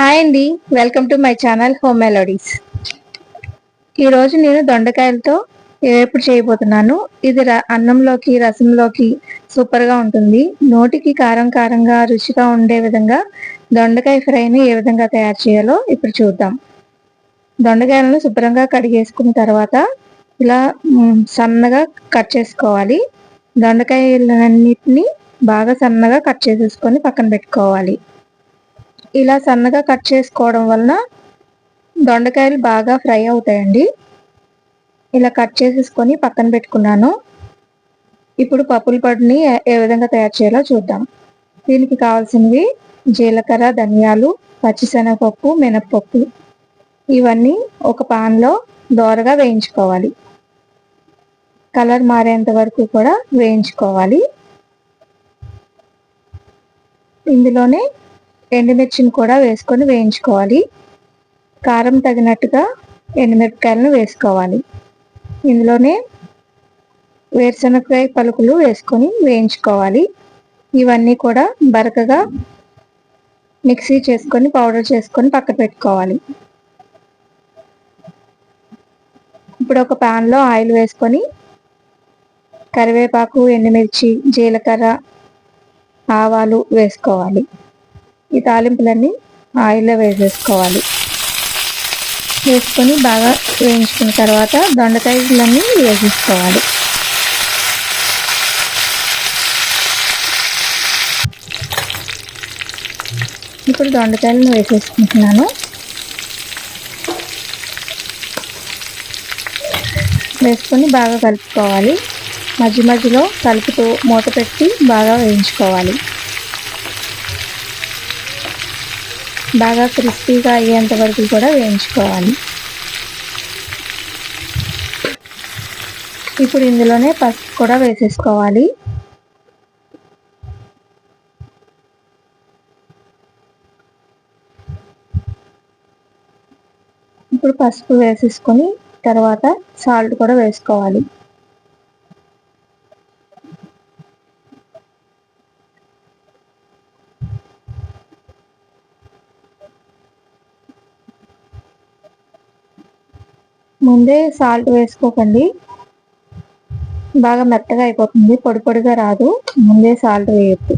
Hi అండి. Welcome to my channel home melodies. ఈరోజు నేను దొండకాయలతో ఎప్పుడు చేయబోతున్నాను. ఇది అన్నంలోకి రసంలోకి సూపర్గా ఉంటుంది. నోటికి కారం కారంగా రుచిగా ఉండే విధంగా దొండకాయ ఫ్రైని ఏ విధంగా తయారు చేయాలో ఇప్పుడు చూద్దాం. దొండకాయలను శుభ్రంగా కడిగేసుకున్న తర్వాత ఇలా సన్నగా కట్ చేసుకోవాలి. దొండకాయలన్నిటిని బాగా సన్నగా కట్ చేసేసుకొని పక్కన పెట్టుకోవాలి. ఇలా సన్నగా కట్ చేసుకోవడం వలన దొండకాయలు బాగా ఫ్రై అవుతాయండి. ఇలా కట్ చేసేసుకొని పక్కన పెట్టుకున్నాను. ఇప్పుడు పప్పుల పొడిని ఏ విధంగా తయారు చేయాలో చూద్దాం. దీనికి కావాల్సినవి జీలకర్ర ధనియాలు పచ్చిశనగపప్పు మినప్పప్పు. ఇవన్నీ ఒక పాన్లో దోరగా వేయించుకోవాలి. కలర్ మారేంత వరకు కూడా వేయించుకోవాలి. ఇందులోనే ఎండుమిర్చిని కూడా వేసుకొని వేయించుకోవాలి. కారం తగినట్టుగా ఎండుమిరపకాయలను వేసుకోవాలి. ఇందులోనే వేరుశనగకాయ పలుకులు వేసుకొని వేయించుకోవాలి. ఇవన్నీ కూడా బరకగా మిక్సీ చేసుకొని పౌడర్ చేసుకొని పక్క పెట్టుకోవాలి. ఇప్పుడు ఒక ప్యాన్లో ఆయిల్ వేసుకొని కరివేపాకు ఎండుమిర్చి జీలకర్ర ఆవాలు వేసుకోవాలి. ఈ తాలింపులన్నీ ఆయిల్లో వేసేసుకోవాలి. వేసుకొని బాగా వేయించుకున్న తర్వాత దొండకాయలన్నీ వేసేసుకోవాలి. ఇప్పుడు దొండకాయలను వేసేసుకుంటున్నాను. వేసుకొని బాగా కలుపుకోవాలి. మధ్య మధ్యలో కలుపుతూ మూత పెట్టి బాగా వేయించుకోవాలి. బాగా క్రిస్పీగా అయ్యేంత వరకు కూడా వేయించుకోవాలి. ఇప్పుడు ఇందులోనే పసుపు కూడా వేసేసుకోవాలి. ఇప్పుడు పసుపు వేసేసుకొని తర్వాత సాల్ట్ కూడా వేసుకోవాలి. ముందే సాల్ట్ వేసుకోకండి. బాగా మెత్తగా అయిపోతుంది. పొడి పొడిగా రాదు. ముందే సాల్ట్ వేయద్దు.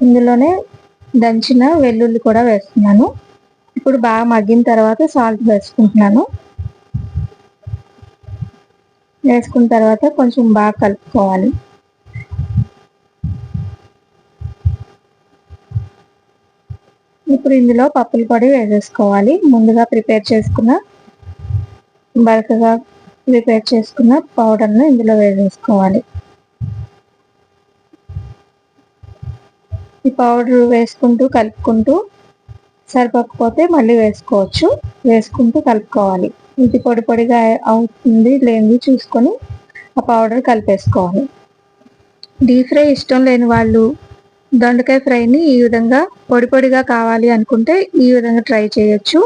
ఇందులోనే దంచిన వెల్లుల్లి కూడా వేస్తున్నాను. ఇప్పుడు బాగా మగ్గిన తర్వాత సాల్ట్ వేసుకుంటున్నాను. వేసుకున్న తర్వాత కొంచెం బాగా కలుపుకోవాలి. ఇప్పుడు ఇందులో పప్పుల పొడి వేసేసుకోవాలి. ముందుగా ప్రిపేర్ చేసుకున్న బరకగా ప్రిపేర్ చేసుకున్న పౌడర్ను ఇందులో వేసేసుకోవాలి. ఈ పౌడర్ వేసుకుంటూ కలుపుకుంటూ సరిపోకపోతే మళ్ళీ వేసుకోవచ్చు. వేసుకుంటూ కలుపుకోవాలి. ఇది పొడి పొడిగా అవుతుంది లేనిది చూసుకొని ఆ పౌడర్ కలిపేసుకోవాలి. డీప్ ఫ్రై ఇష్టం లేని వాళ్ళు దొండకాయ ఫ్రైని ఈ విధంగా పొడి పొడిగా కావాలి అనుకుంటే ఈ విధంగా ట్రై చేయొచ్చు.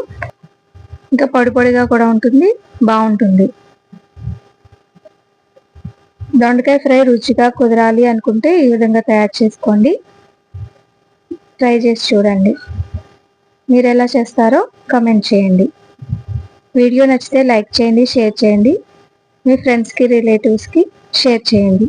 ఇంకా పొడి పొడిగా కూడా ఉంటుంది బాగుంటుంది. దొండకాయ ఫ్రై రుచిగా కుదరాలి అనుకుంటే ఈ విధంగా తయారు చేసుకోండి. ట్రై చేసి చూడండి. మీరు ఎలా చేస్తారో కమెంట్ చేయండి. వీడియో నచ్చితే లైక్ చేయండి షేర్ చేయండి. మీ ఫ్రెండ్స్కి రిలేటివ్స్కి షేర్ చేయండి.